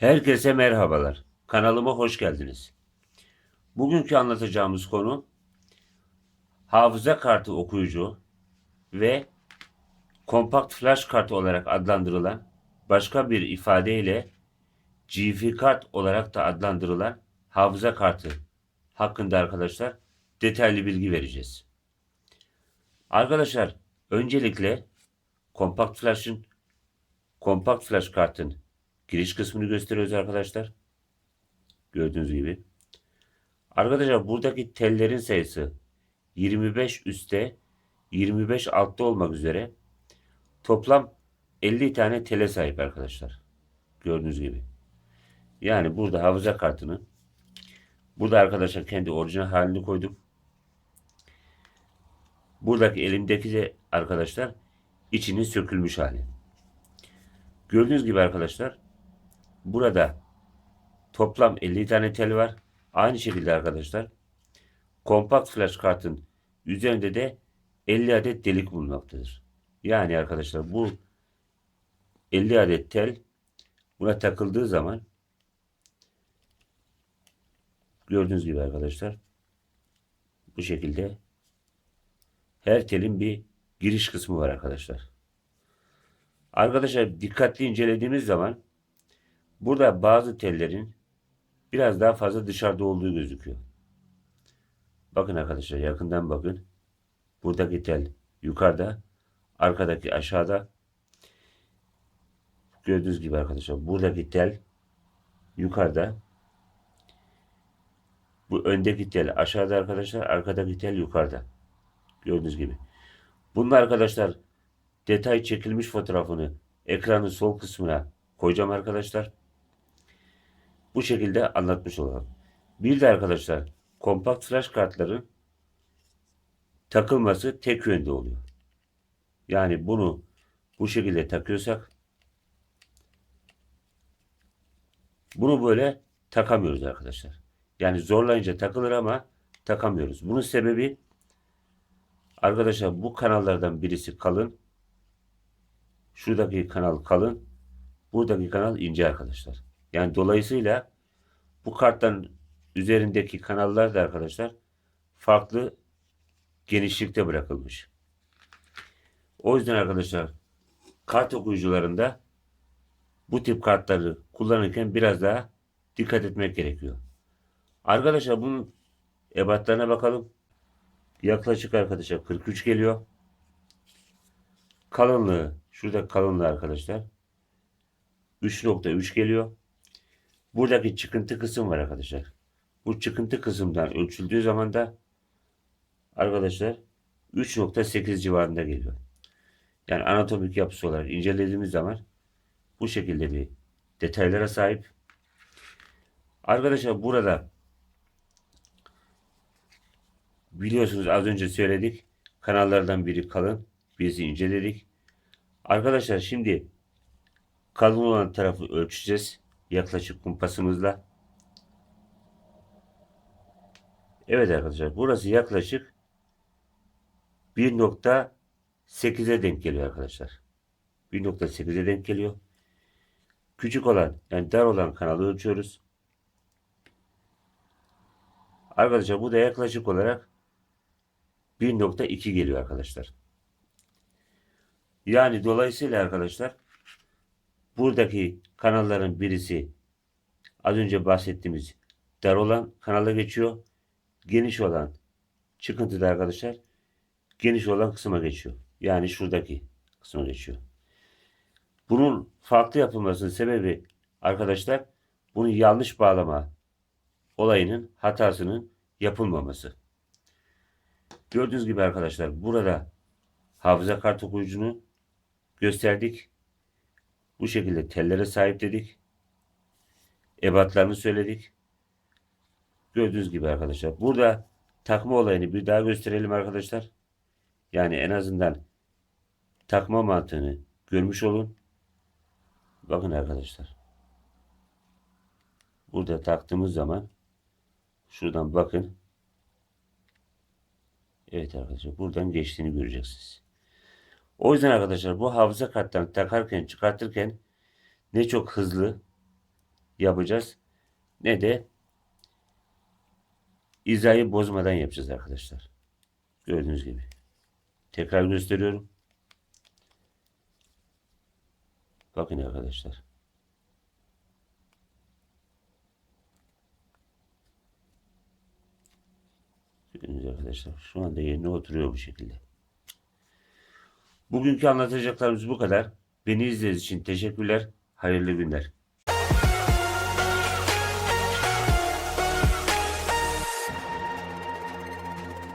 Herkese merhabalar. Kanalıma hoş geldiniz. Bugünkü anlatacağımız konu hafıza kartı okuyucu ve kompakt flash kart olarak adlandırılan başka bir ifadeyle GF kart olarak da adlandırılan hafıza kartı hakkında arkadaşlar detaylı bilgi vereceğiz. Arkadaşlar öncelikle kompakt flash'ın kompakt flash kartın giriş kısmını gösteriyoruz arkadaşlar. Gördüğünüz gibi. Arkadaşlar buradaki tellerin sayısı 25 üstte 25 altta olmak üzere toplam 50 tane tele sahip arkadaşlar. Gördüğünüz gibi. Yani burada hafıza kartını burada arkadaşlar kendi orijinal halini koydum. Buradaki elimdeki de arkadaşlar içinin sökülmüş hali. Gördüğünüz gibi arkadaşlar burada toplam 50 tane tel var. Aynı şekilde arkadaşlar kompakt flash kartın üzerinde de 50 adet delik bulunmaktadır. Yani arkadaşlar bu 50 adet tel buna takıldığı zaman gördüğünüz gibi arkadaşlar bu şekilde her telin bir giriş kısmı var arkadaşlar. Arkadaşlar dikkatli incelediğimiz zaman burada bazı tellerin biraz daha fazla dışarıda olduğu gözüküyor. Bakın arkadaşlar yakından bakın. Buradaki tel yukarıda, arkadaki aşağıda. Gördüğünüz gibi arkadaşlar buradaki tel yukarıda. Bu öndeki tel aşağıda arkadaşlar, arkadaki tel yukarıda. Gördüğünüz gibi. Bunlar arkadaşlar detay çekilmiş fotoğrafını ekranın sol kısmına koyacağım arkadaşlar. Bu şekilde anlatmış olalım. Bir de arkadaşlar kompakt flash kartların takılması tek yönde oluyor. Yani bunu bu şekilde takıyorsak bunu böyle takamıyoruz arkadaşlar. Yani zorlayınca takılır ama takamıyoruz. Bunun sebebi arkadaşlar bu kanallardan birisi kalın. Şuradaki kanal kalın. Buradaki kanal ince arkadaşlar. Yani dolayısıyla bu kartların üzerindeki kanallar da arkadaşlar farklı genişlikte bırakılmış. O yüzden arkadaşlar kart okuyucularında bu tip kartları kullanırken biraz daha dikkat etmek gerekiyor. Arkadaşlar bunun ebatlarına bakalım. Yaklaşık arkadaşlar 43 geliyor. Kalınlığı şurada kalınlığı arkadaşlar 3.3 geliyor. Buradaki çıkıntı kısım var arkadaşlar. Bu çıkıntı kısımdan ölçüldüğü zaman da arkadaşlar 3.8 civarında geliyor. Yani anatomik yapısı olarak incelediğimiz zaman bu şekilde bir detaylara sahip. Arkadaşlar burada biliyorsunuz az önce söyledik. Kanallardan biri kalın. Birisi inceledik. Arkadaşlar şimdi kalın olan tarafı ölçeceğiz. Yaklaşık kumpasımızla. Evet arkadaşlar burası yaklaşık 1.8'e denk geliyor arkadaşlar. 1.8'e denk geliyor. Küçük olan yani dar olan kanalı ölçüyoruz. Arkadaşlar bu da yaklaşık olarak 1.2 geliyor arkadaşlar. Yani dolayısıyla arkadaşlar buradaki kanalların birisi az önce bahsettiğimiz dar olan kanala geçiyor. Geniş olan çıkıntıda arkadaşlar geniş olan kısma geçiyor. Yani şuradaki kısma geçiyor. Bunun farklı yapılmasının sebebi arkadaşlar bunu yanlış bağlama olayının hatasının yapılmaması. Gördüğünüz gibi arkadaşlar burada hafıza kart okuyucunu gösterdik. Bu şekilde tellere sahip dedik. Ebatlarını söyledik. Gördüğünüz gibi arkadaşlar. Burada takma olayını bir daha gösterelim arkadaşlar. Yani en azından takma mantığını görmüş olun. Bakın arkadaşlar. Burada taktığımız zaman şuradan bakın. Evet arkadaşlar buradan geçtiğini göreceksiniz. O yüzden arkadaşlar bu hafıza kartlarını takarken çıkartırken ne çok hızlı yapacağız ne de hizayı bozmadan yapacağız arkadaşlar. Gördüğünüz gibi. Tekrar gösteriyorum. Bakın arkadaşlar. Gördüğünüz arkadaşlar. Şu anda yerine oturuyor bu şekilde. Bugünkü anlatacaklarımız bu kadar. Beni izlediğiniz için teşekkürler. Hayırlı günler.